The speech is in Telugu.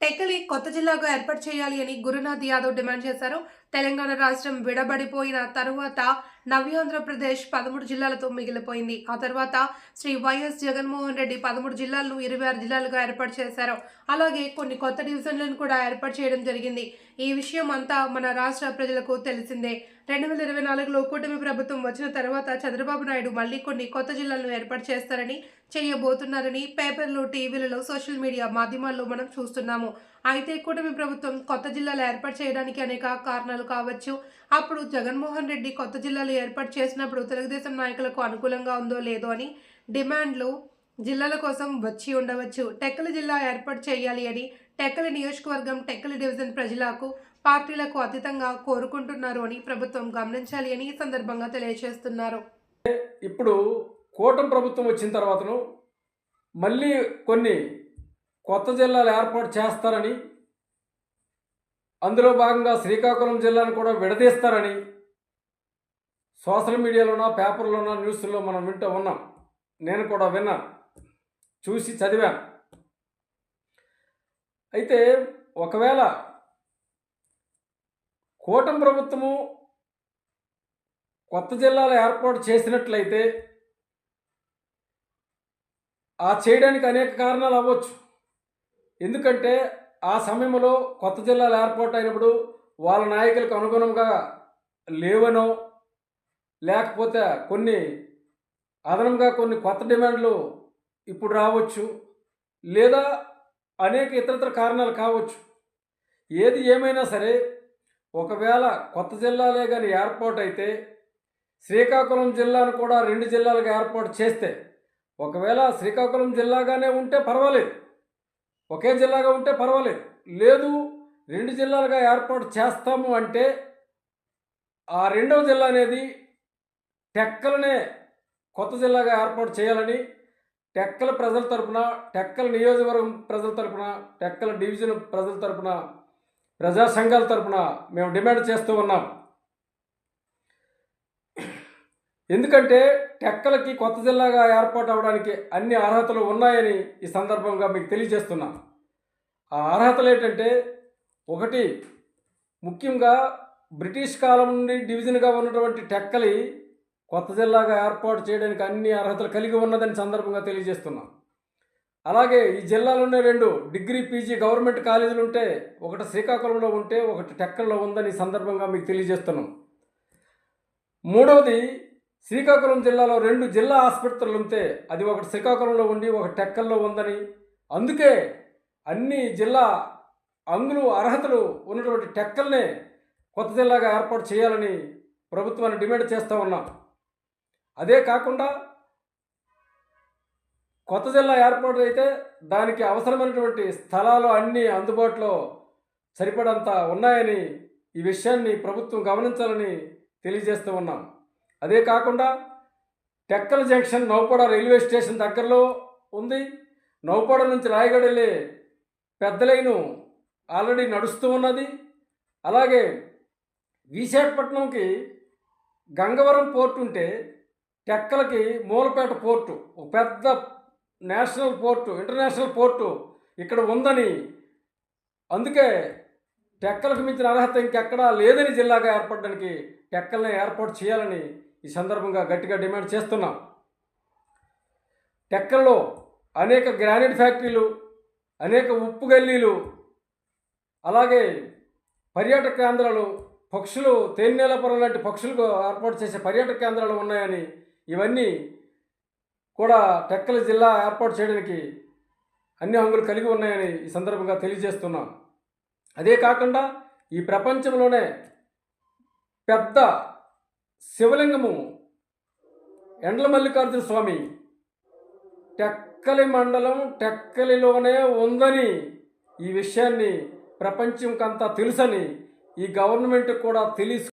టెక్కలి కొత్త జిల్లాగా ఏర్పాటు చేయాలి అని గురునాథ్ యాదవ్ డిమాండ్ చేశారు. తెలంగాణ రాష్ట్రం విడబడిపోయిన తరువాత నవ్యాంధ్రప్రదేశ్ పదమూడు జిల్లాలతో మిగిలిపోయింది. ఆ తర్వాత శ్రీ వైఎస్ జగన్మోహన్ రెడ్డి పదమూడు జిల్లాలను ఇరవై ఆరు జిల్లాలుగా ఏర్పాటు చేశారు. అలాగే కొన్ని కొత్త డివిజన్లను కూడా ఏర్పాటు చేయడం జరిగింది. ఈ విషయం అంతా మన రాష్ట్ర ప్రజలకు తెలిసిందే. రెండు వేల ఇరవై నాలుగులో కూటమి ప్రభుత్వం వచ్చిన తర్వాత చంద్రబాబు నాయుడు మళ్ళీ కొన్ని కొత్త జిల్లాలను ఏర్పాటు చేస్తారని చేయబోతున్నారని పేపర్లు టీవీలలో సోషల్ మీడియా మాధ్యమాల్లో మనం చూస్తున్నాము. అయితే కూటమి ప్రభుత్వం కొత్త జిల్లాలు ఏర్పాటు చేయడానికి అనేక కారణాలు కావచ్చు. అప్పుడు జగన్మోహన్ రెడ్డి కొత్త జిల్లాలు ఏర్పాటు చేసినప్పుడు తెలుగుదేశం నాయకులకు అనుకూలంగా ఉందో లేదో అని డిమాండ్లు జిల్లాల కోసం వచ్చి ఉండవచ్చు. టెక్కలి జిల్లా ఏర్పాటు చేయాలి అని టెక్కలి నియోజకవర్గం టెక్కలి డివిజన్ ప్రజలకు పార్టీలకు అతీతంగా కోరుకుంటున్నారు అని ప్రభుత్వం గమనించాలి అని ఈ సందర్భంగా తెలియజేస్తున్నారు. ఇప్పుడు కూటమి ప్రభుత్వం వచ్చిన తర్వాతను మళ్ళీ కొన్ని కొత్త జిల్లాలు ఏర్పాటు చేస్తారని అందులో భాగంగా శ్రీకాకుళం జిల్లాను కూడా విడదీస్తారని సోషల్ మీడియాలోన పేపర్లోన న్యూస్లో మనం వింటూ ఉన్నాం. నేను కూడా విన్నాను. చూసి చదివాను. అయితే ఒకవేళ కూటమి ప్రభుత్వము కొత్త జిల్లాలు ఏర్పాటు చేసినట్లయితే ఆ చేయడానికి అనేక కారణాలు అవ్వచ్చు. ఎందుకంటే ఆ సమయంలో కొత్త జిల్లాలు ఏర్పాటు అయినప్పుడు వాళ్ళ నాయకులకు అనుగుణంగా లేవనో లేకపోతే కొన్ని అదనంగా కొన్ని కొత్త డిమాండ్లు ఇప్పుడు రావచ్చు లేదా అనేక ఇతరత్ర కారణాలు కావచ్చు. ఏది ఏమైనా సరే ఒకవేళ కొత్త జిల్లాలే కానీ ఏర్పాటు అయితే శ్రీకాకుళం జిల్లాను కూడా రెండు జిల్లాలుగా ఏర్పాటు చేస్తే ఒకవేళ శ్రీకాకుళం జిల్లాగానే ఉంటే పర్వాలేదు. ఒకే జిల్లాగా ఉంటే పర్వాలేదు. లేదు రెండు జిల్లాలుగా ఏర్పాటు చేస్తాము అంటే ఆ రెండవ జిల్లా అనేది టెక్కలనే కొత్త జిల్లాగా ఏర్పాటు చేయాలని టెక్కల ప్రజల తరపున టెక్కల నియోజకవర్గం ప్రజల తరపున టెక్కల డివిజన్ ప్రజల తరపున ప్రజా సంఘాల తరపున మేము డిమాండ్ చేస్తూ ఉన్నాం. ఎందుకంటే టెక్కలకి కొత్త జిల్లాగా ఏర్పాటు అవడానికి అన్ని అర్హతలు ఉన్నాయని ఈ సందర్భంగా మీకు తెలియజేస్తున్నాం. ఆ అర్హతలు ఏంటంటే ఒకటి ముఖ్యంగా బ్రిటిష్ కాలం నుండి డివిజన్గా ఉన్నటువంటి టెక్కలి కొత్త జిల్లాగా ఏర్పాటు చేయడానికి అన్ని అర్హతలు కలిగి ఉన్నదని సందర్భంగా తెలియజేస్తున్నాం. అలాగే ఈ జిల్లాలోనే రెండు డిగ్రీ పీజీ గవర్నమెంట్ కాలేజీలు ఉంటే ఒకటి శ్రీకాకుళంలో ఉంటే ఒకటి టెక్కల్లో ఉందని సందర్భంగా మీకు తెలియజేస్తున్నాం. మూడవది శ్రీకాకుళం జిల్లాలో రెండు జిల్లా ఆసుపత్రులు ఉంటే అది ఒకటి శ్రీకాకుళంలో ఉండి ఒక టెక్కల్లో ఉందని. అందుకే అన్ని జిల్లా అంగులు అర్హతలు ఉన్నటువంటి టెక్కల్నే కొత్త జిల్లాగా ఏర్పాటు చేయాలని ప్రభుత్వాన్ని డిమాండ్ చేస్తూ ఉన్నాం. అదే కాకుండా కొత్త జిల్లా ఏర్పాటు అయితే దానికి అవసరమైనటువంటి స్థలాలు అన్నీ అందుబాటులో సరిపడంత ఉన్నాయని ఈ విషయాన్ని ప్రభుత్వం గమనించాలని తెలియజేస్తూ ఉన్నాం. అదే కాకుండా Tekkali junction Naupada railway station దగ్గరలో ఉంది. నౌపడ నుంచి రాయగడ వెళ్ళే పెద్ద లైను ఆల్రెడీ నడుస్తూ ఉన్నది. అలాగే విశాఖపట్నంకి గంగవరం పోర్ట్ ఉంటే టెక్కలకి మూలపేట పోర్టు ఒక పెద్ద నేషనల్ పోర్టు ఇంటర్నేషనల్ పోర్టు ఇక్కడ ఉందని. అందుకే టెక్కలకు మించిన అర్హత ఇంకెక్కడా లేదని జిల్లాగా ఏర్పడడానికి టెక్కల్ని ఏర్పాటు చేయాలని ఈ సందర్భంగా గట్టిగా డిమాండ్ చేస్తున్నాం. టెక్కల్లో అనేక గ్రానైట్ ఫ్యాక్టరీలు అనేక ఉప్పు గల్లీలు అలాగే పర్యాటక కేంద్రాలు పక్షులు తేనెలపురం లాంటి పక్షులకు ఏర్పాటు చేసే పర్యాటక కేంద్రాలు ఉన్నాయని ఇవన్నీ కూడా టెక్కల జిల్లా ఏర్పాటు చేయడానికి అన్ని హంగులు కలిగి ఉన్నాయని ఈ సందర్భంగా తెలియజేస్తున్నాం. అదే కాకుండా ఈ ప్రపంచంలోనే పెద్ద శివలింగము. ఎండ్ల మల్లికార్జున స్వామి. టెక్కలి మండలం టెక్కలిలోనే ఉందని ఈ విషయాన్ని ప్రపంచంకంతా తెలుసని ఈ గవర్నమెంట్ కూడా తెలుసు